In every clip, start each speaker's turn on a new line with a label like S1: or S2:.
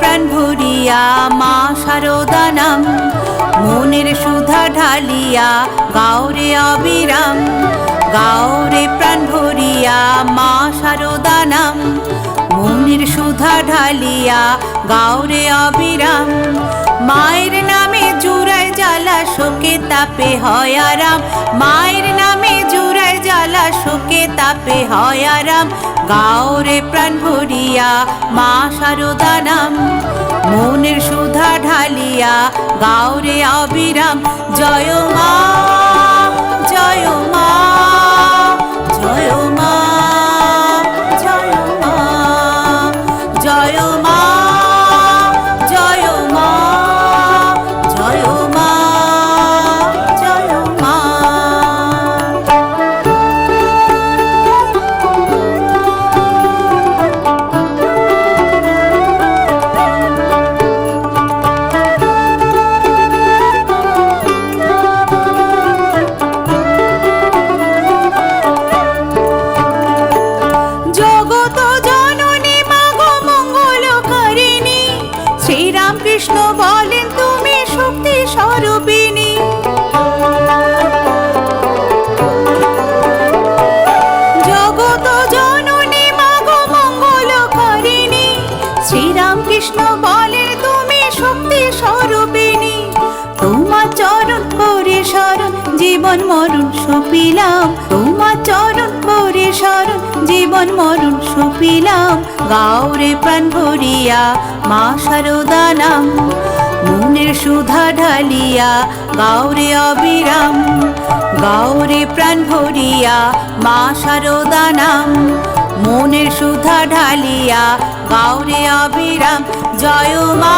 S1: ভরিয়া মা শারদা নাম মনের সুধা ঢালিয়া গাওরে অবিরাম। গাওরে প্রাণ ভরিয়া মা শারদা নাম মনের সুধা ঢালিয়া গাওরে অবিরাম। মায়ের নামে জুড়ায় জ্বালা শোকে তাপে হয় আরাম। মায়ের জ্বালা শোকে তাপে হয় আরাম। গাওরে প্রাণ ভরিয়া মা সারদা নাম। মনের সুধা ঢালিয়া গাওরে অবিরাম। জয় মা। শ্রীরামকৃষ্ণ বলেন তুমি শক্তি স্বরূপিনী জীবন মরণ সপিলাম, তোমার চরণ করে শরণ জীবন মরণ সপিলাম, গাওরে প্রাণ ভরিয়া মা শারদা নাম মনের সুধা ঢালিয়া গাওরে অবিরাম, গাওরে প্রাণ ভরিয়া মা শারদা নাম মনের সুধা ঢালিয়া গাওরে অবিরাম, জয় মা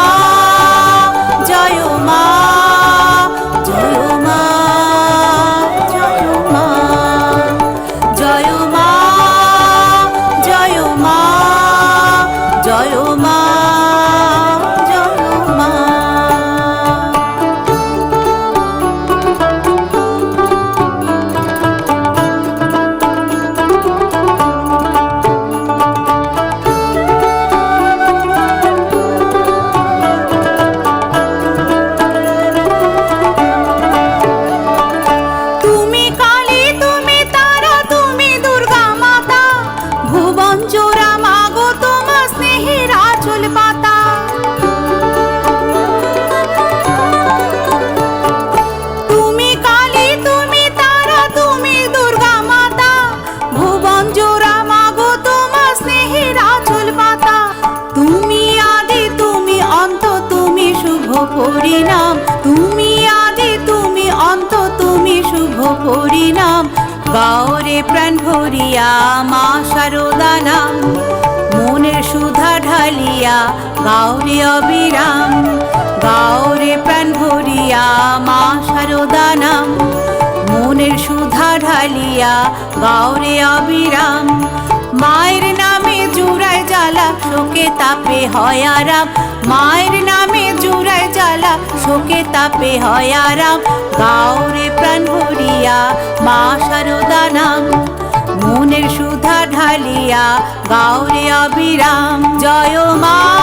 S1: জয় মা জয় মা। আচল পাতা। তুমি কালী, তুমি তারা, তুমি দুর্গা মাতা। ভুবন জোড়া মাগো, তোমার স্নেহের আচল পাতা। তুমি আদি, তুমি অন্ত, তুমি শুভ পরিণাম। তুমি আদি, তুমি অন্ত, তুমি শুভ পরিণাম। গাওরে প্রাণ ভরিয়া মা শারদা নাম। মনের সুধা ঢালিয়া গাওরে অবিরাম গাওরে প্রাণ ভরিয়া, মা শারদা নাম। মনের সুধা ঢালিয়া গাওরে অবিরাম। মায়ের নামে জুড়ায় জ্বালা, শোকে তাপে হয় আরাম। মায়ের নামে জুড়ায় জ্বালা, শোকে তাপে হয় আরাম। গাওরে প্রাণ ভরিয়া, মা শারদা নাম। মনের সুধা ঢালিয়া গাওরে অবিরাম জয় মা